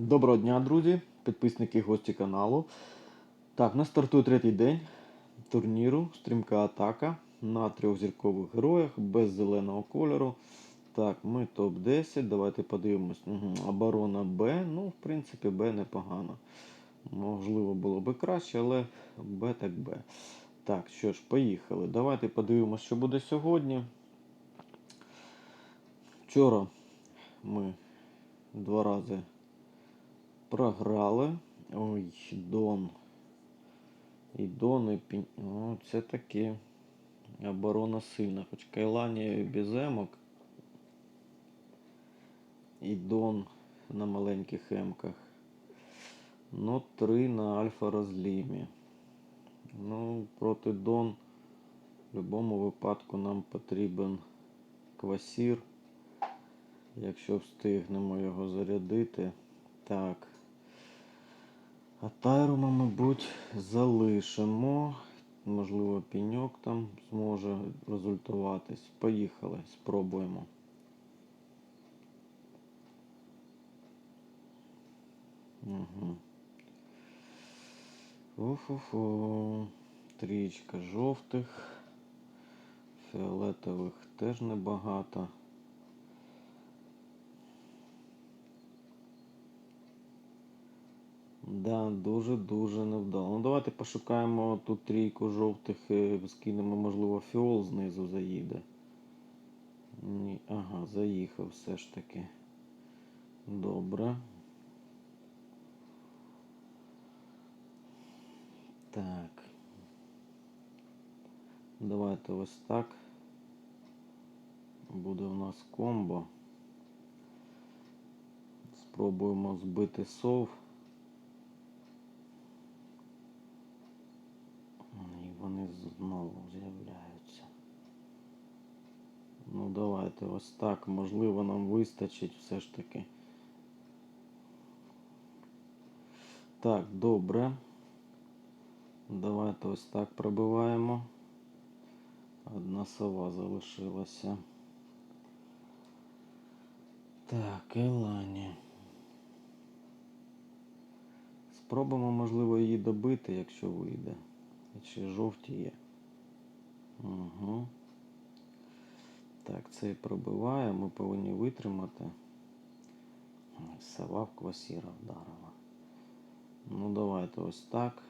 Доброго дня, друзі, підписники гості каналу. Так, у нас стартує третій день турніру. Стрімка атака на трьох зіркових героях без зеленого кольору. Так, ми топ-10. Давайте подивимось. Угу. Оборона Б. Ну, в принципі, Б непогано. Можливо, було би краще, але Б так Б. Так, що ж, поїхали. Давайте подивимось, що буде сьогодні. Вчора ми два рази програли. Ой, Дон. І Дон, і Пінь. О, це таке. Оборона сильна. Хоч Кайлані без емок. І Дон на маленьких емках. Ну, три на альфа розлімі. Ну, проти Дон в будь-якому випадку нам потрібен квасір. Якщо встигнемо його зарядити. Так. А Тайрума, мабуть, залишимо. Можливо, піньок там зможе результуватись. Поїхали, спробуємо. Угу. Фу-фу-фу. Трічка жовтих. Фіолетових теж небагато. Да, дуже-дуже невдало. Ну давайте пошукаємо тут трійку жовтих, е, скинемо, можливо, фіол знизу заїде. Ні, ага, заїхав все ж таки. Добре. Так. Давайте ось так. Буде у нас комбо. Спробуємо збити сов. І вони знову з'являються. Ну давайте ось так. Можливо, нам вистачить все ж таки. Так, добре. Давайте ось так пробиваємо. Одна сова залишилася. Так, Елані. Спробуємо, можливо, її добити, якщо вийде. Ще жовті є. Угу. Так, цей пробиває, ми повинні витримати. Сова в квасіра вдарила. Ну, давайте ось так.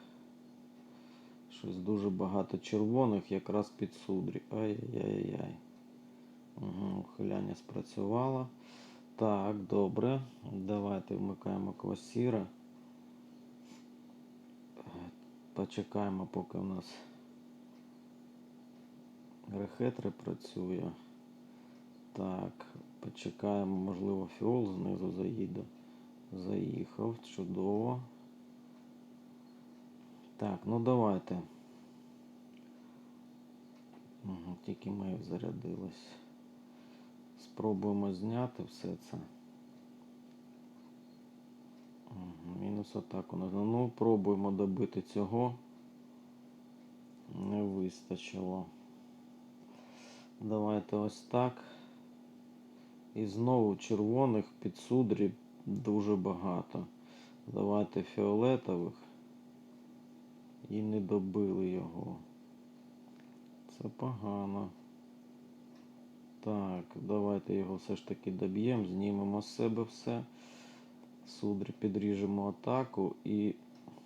Щось дуже багато червоних, якраз під судрі. Ай-яй-яй-яй. Угу, ухиляння спрацювало. Так, добре. Давайте вмикаємо квасіра. Почекаємо, поки у нас рехетри працює. Так, почекаємо, можливо, фіол знизу заїде. Заїхав, чудово. Так, ну давайте. Угу, тільки ми зарядились. Спробуємо зняти все це. Угу, Мінус атаку. Ну, пробуємо добити цього. Не вистачило. Давайте ось так. І знову червоних під судрі дуже багато. Давайте фіолетових. І не добили його. Це погано. Так, давайте його все ж таки доб'ємо, знімемо з себе все. Судрі підріжемо атаку і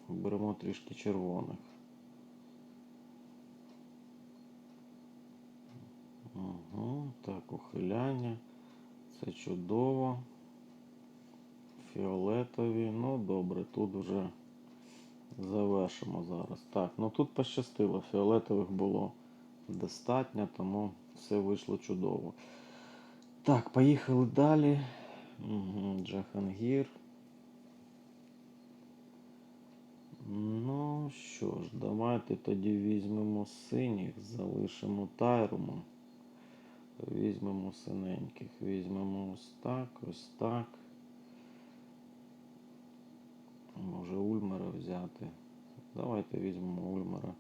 беремо трішки червоних. Угу, так, ухиляння. Це чудово. Фіолетові. Ну, добре, тут вже завершимо зараз. Так, ну тут пощастило. Фіолетових було достатньо, тому все вийшло чудово. Так, поїхали далі. Угу, Джахангір. Ну що ж, давайте тоді візьмемо синіх, залишимо тайруму. Візьмемо синеньких, візьмемо ось так, ось так. Може Ульмера взяти. Давайте візьмемо Ульмера.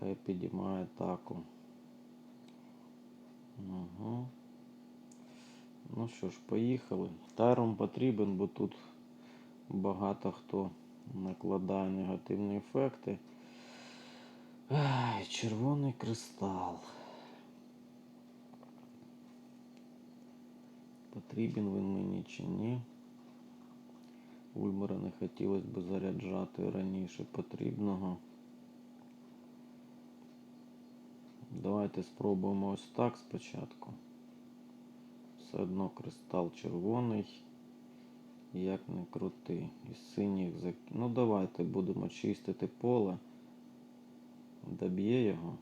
Хай підіймає атаку. Угу. Ну що ж, поїхали. Тайром потрібен, бо тут багато хто накладає негативні ефекти. Ай, червоний кристал. Потрібен він мені чи ні? Ульмера не хотілося б заряджати раніше потрібного. Давайте спробуємо ось так спочатку. Все одно кристал червоний. Як не крути. І синіх зак... Ну давайте будемо чистити поле. Доб'є його.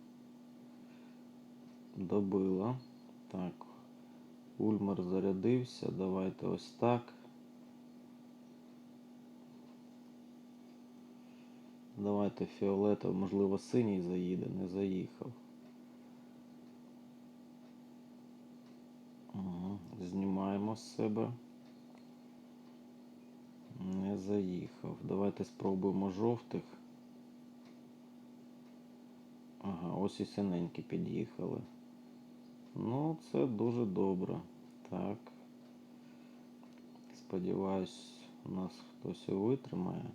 Добила. Так. Ульмер зарядився. Давайте ось так. Давайте фіолетов, можливо, синій заїде, не заїхав. Ага, Знімаємо з себе. Не заїхав. Давайте спробуємо жовтих. Ага, ось і синенькі під'їхали. Ну, це дуже добре. Так. Сподіваюсь, нас хтось і витримає.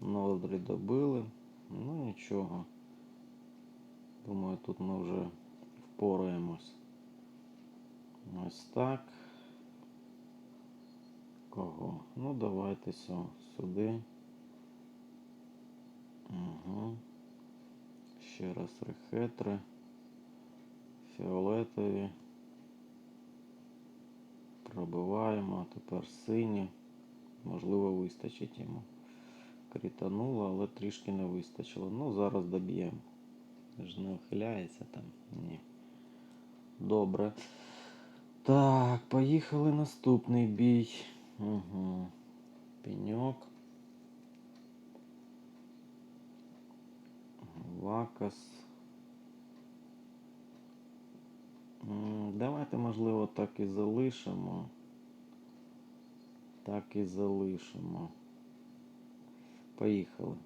Ноздрі добили. Ну нічого. Думаю, тут ми вже впораємось. Ось так. Кого? Ну давайте сю- сюди. Угу. Ще раз рехетри. Фіолетові. Пробиваємо. Тепер сині. Можливо, вистачить йому. Крітануло, але трішки не вистачило. Ну, зараз доб'ємо. Ж не ухиляється там. Ні. Добре. Так, поїхали наступний бій. Угу. Пеньок. Вакас. Давайте, можливо, так і залишимо. Так і залишимо. Поїхали.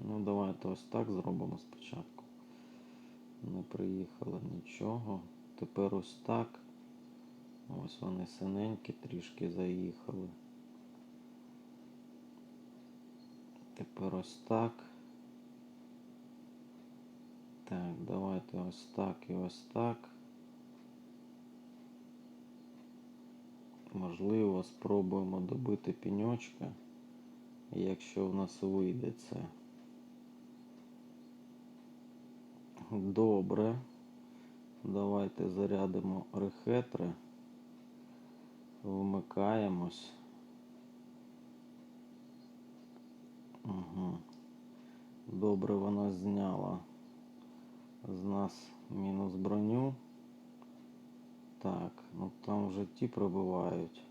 Ну, давайте ось так зробимо спочатку. Не приїхало нічого. Тепер ось так. Ось вони синенькі трішки заїхали. Тепер ось так. Так, давайте ось так і ось так. Можливо, спробуємо добити піньочка, якщо в нас вийде це. Добре. Давайте зарядимо рехетри. Вмикаємось. Угу. Добре, вона зняла з нас мінус броню. Так, ну там вже ті пробивають.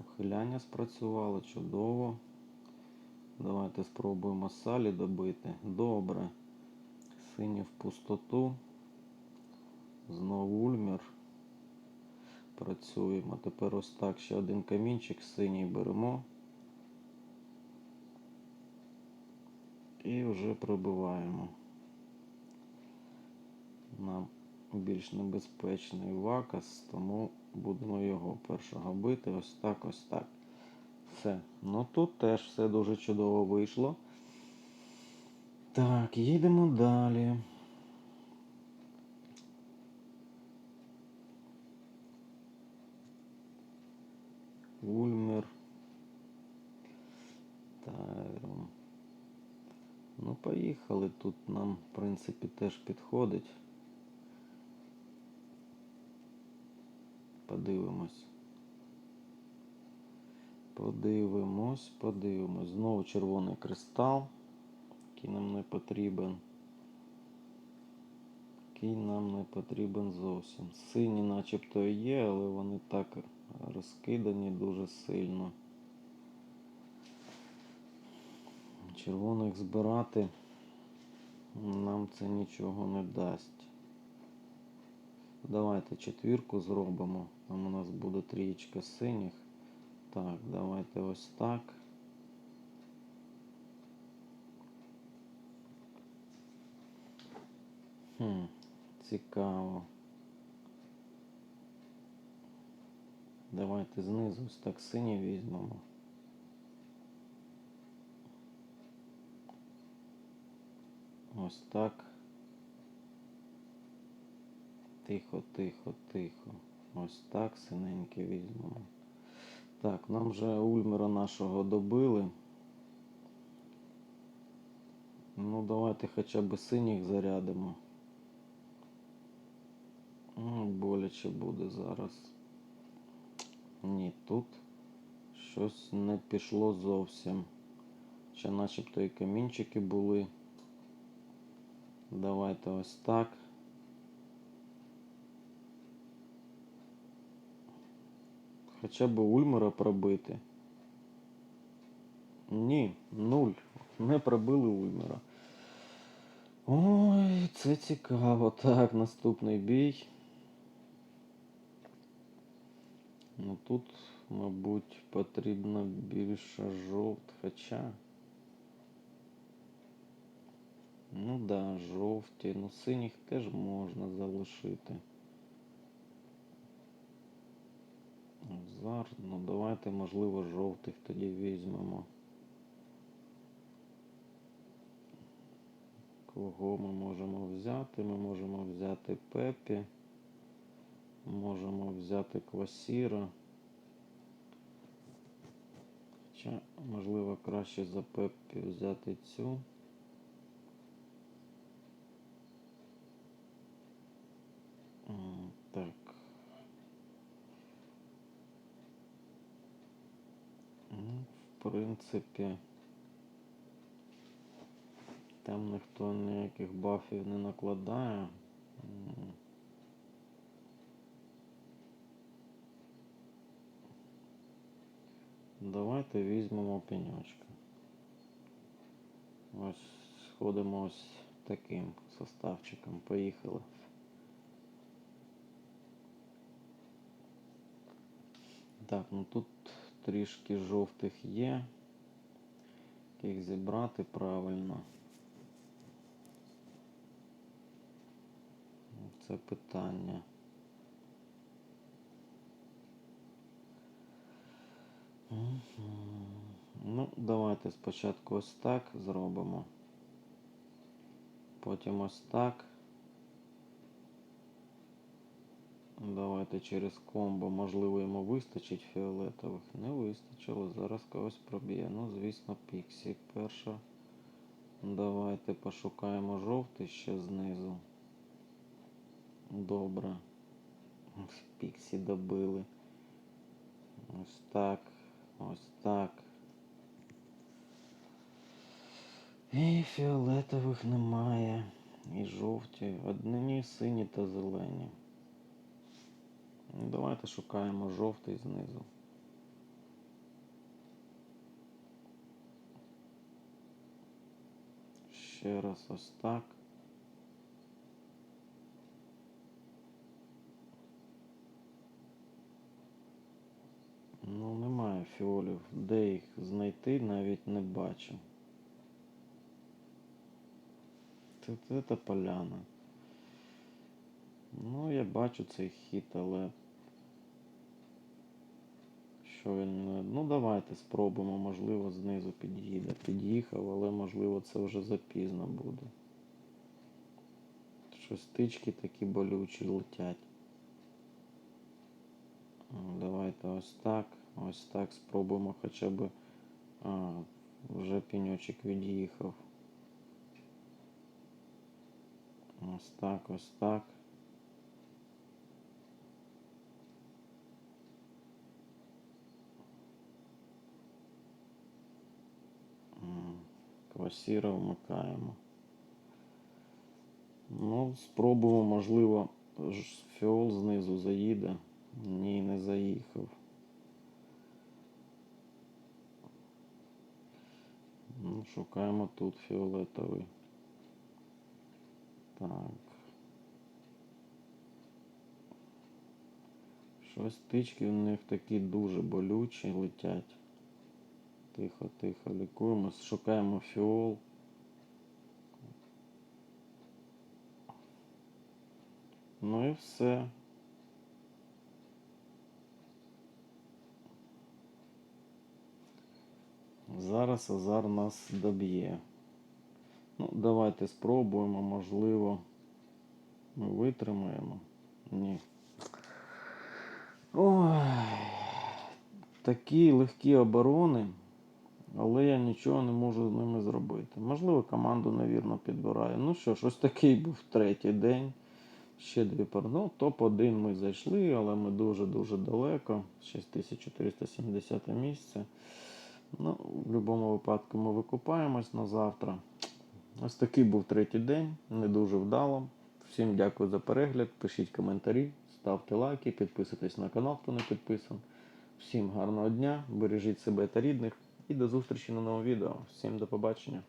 Ухиляння спрацювало чудово. Давайте спробуємо салі добити. Добре. Сині в пустоту. Знову ульмір. Працюємо. Тепер ось так ще один камінчик синій беремо. І вже пробиваємо. Нам більш небезпечний вакас, тому будемо його першого бити. Ось так, ось так. Все. Ну тут теж все дуже чудово вийшло. Так, їдемо далі. Ульмер. Тайрон. Ну, поїхали. Тут нам, в принципі, теж підходить. Подивимось. Подивимось, подивимось. Знову червоний кристал, який нам не потрібен. Який нам не потрібен зовсім. Сині начебто є, але вони так розкидані дуже сильно. Червоних збирати нам це нічого не дасть. Давайте четвірку зробимо. Там у нас буде трієчка синіх. Так, давайте ось так. Хм, цікаво. Давайте знизу ось так синій візьмемо. Ось так. Тихо, тихо, тихо. Ось так синеньке візьмемо. Так, нам вже Ульмера нашого добили. Ну, давайте хоча б синіх зарядимо. Ну, боляче буде зараз. Ні, тут щось не пішло зовсім. Ще начебто і камінчики були. Давайте ось так. Хоча б Ульмера пробити. Ні, нуль. Не пробили Ульмера. Ой, це цікаво. Так, наступний бій. Ну тут, мабуть, потрібно більше жовт, хоча. Ну да, жовті. Ну синіх теж можна залишити. Зар, ну давайте, можливо, жовтих тоді візьмемо. Кого ми можемо взяти? Ми можемо взяти Пепі. Можемо взяти Квасіра. Хоча, можливо, краще за Пепі взяти цю. М, Так. Ну, в принципі, там ніхто ніяких бафів не накладає. Давайте візьмемо пеньочка. Ось сходимо ось таким составчиком. Поїхали. Так, ну тут трішки жовтих є. Як зібрати правильно? Це питання. Ну, давайте спочатку ось так зробимо. Потім ось так. Давайте через комбо, можливо, йому вистачить фіолетових. Не вистачило. Зараз когось проб'є. Ну, звісно, Піксі перша. Давайте пошукаємо жовтий ще знизу. Добре. Піксі добили. Ось так. Ось так. І фіолетових немає. І жовті. Одні сині та зелені. Ну, Давайте шукаємо жовтий знизу. Ще раз ось так. Ну, немає фіолів. Де їх знайти, навіть не бачу. Це поляна. Ну, я бачу цей хід, але. Що він. Ну, давайте спробуємо, можливо, знизу під'їде. Під'їхав, але можливо це вже запізно буде. Щось тички такі болючі летять. Давайте ось так. Ось так спробуємо хоча б. А, вже піньочок від'їхав. Ось так, ось так. Квасіра вмикаємо. Ну, спробуємо, можливо, фіол знизу заїде. Ні, не заїхав. Ну, шукаємо тут фіолетовий. Так. Щось тички в них такі дуже болючі летять. Тихо, тихо, лікуємось, шукаємо фіол. Ну і все. Зараз Азар нас доб'є. Ну, давайте спробуємо, можливо, ми витримаємо. Ні. Ой, такі легкі оборони, але я нічого не можу з ними зробити. Можливо, команду невірно підбираю. Ну що ж, ось такий був третій день. Ще дві пар. Ну, топ-1 ми зайшли, але ми дуже-дуже далеко. 6470 місце. Ну, в будь-якому випадку ми викупаємось на завтра. Ось такий був третій день, не дуже вдало. Всім дякую за перегляд. Пишіть коментарі, ставте лайки, підписуйтесь на канал, хто не підписан. Всім гарного дня, бережіть себе та рідних і до зустрічі на новому відео. Всім до побачення.